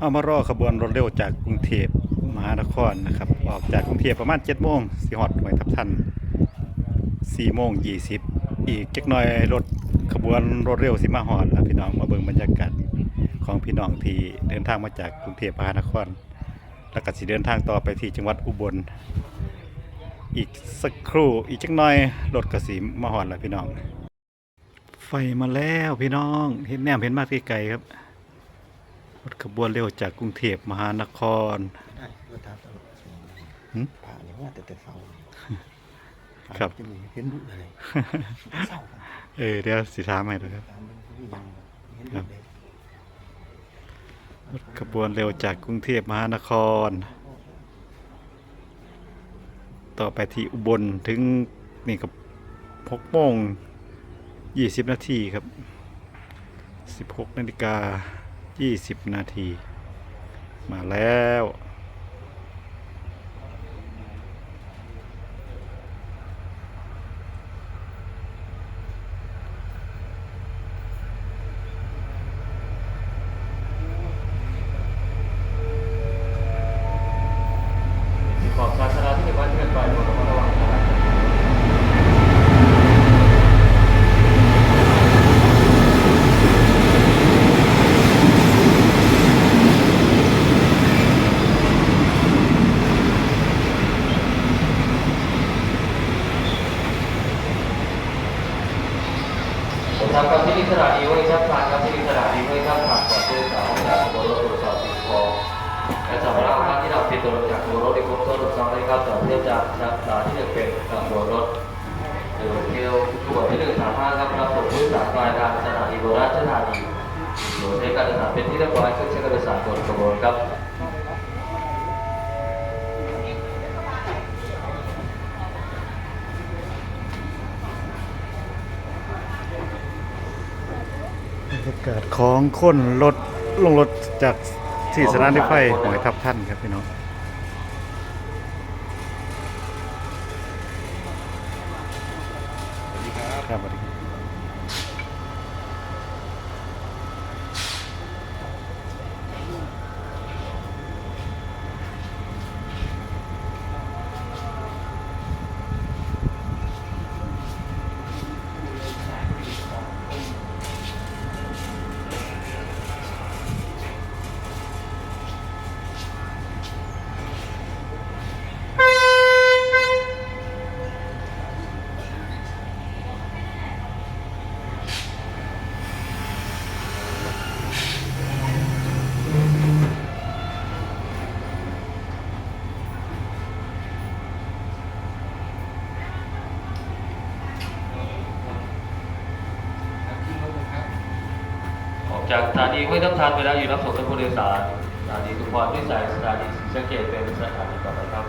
เอามารอขบวนรถเร็วจากกรุงเทพมหานครนะครับ ออกจากกรุงเทพประมาณ7โมงสิฮอดไว้ทับทัน4โมง20 อีกจักหน่อยรถขบวนรถเร็วสิมาฮอดแล้วพี่น้องมาเบิ่งบรรยากาศของพี่น้องที่เดินทางมาจากกรุงเทพมหานคร แล้วก็สิเดินทางต่อไปที่จังหวัดอุบล อีกสักครู่อีกจักหน่อยรถก็สิมาฮอดแล้วพี่น้อง ไฟมาแล้วพี่น้องเห็นแนมเห็นมากไกลๆครับ ถขบวนเร็วจากกรุงเทพมหานครได้รถทับตลอดหืมผ่าเนี่ยว่าแต่แต่เสาครับจะมีเห็นดุอะไรเศร้าครับเออเดี๋ยวสิถามให้นะครับตามมันก็ยังเห็นครัดุบเลยรถขบวนเร็วจากกรุงเทพมหานคร ต่อไปที่อุบลถึงนี่กับหกโมงยี่สิบนาทีครับสิบหกนาฬิกา ยี่สิบนาที มาแล้ว ขอบศาสนาที่มีบ้านเพื่อนไปหมดระมัดระวังนะครับ ผมทำกับที่นิสระดีไว้ครับผ่านกับที่นิสระดีไว้ครับผ่านก่อนที่สาวจากตัวรถตรวจสอบสิ่งของและสำหรับท่านที่เราติดตัวรถจากตัวรถในครบถ้วนถูกต้องได้ครับต่อเทียบจาก สาที่หนึ่งเป็นกับตัวรถหรือเที่ยวทุกวันที่หนึ่งสามห้าครับรับส่งผู้โดยสารปลายทางสถานีโบราณสถานีโดยใช้การโดยสารเป็นที่เรียบร้อยขึ้นใช้การโดยสารบนขบวนครับบรรยากาศของคนรถลงรถจากที่สถานีรถไฟหอยทับท่านครับพี่น้อง ครั จากสถานีห้วยน้ำทานไปแล้วอยู่รับส่งท่านผู้โดยสารสถานีทุกพรพิสัยสถานีศรีสะเกดเป็นสถานีต่อไปครับ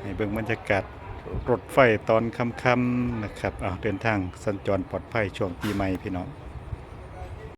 ให้เบิ่งบรรยากาศรถไฟตอนค่ำๆนะครับเดินทางสัญจรปลอดภัยช่วงปีใหม่พี่น้อง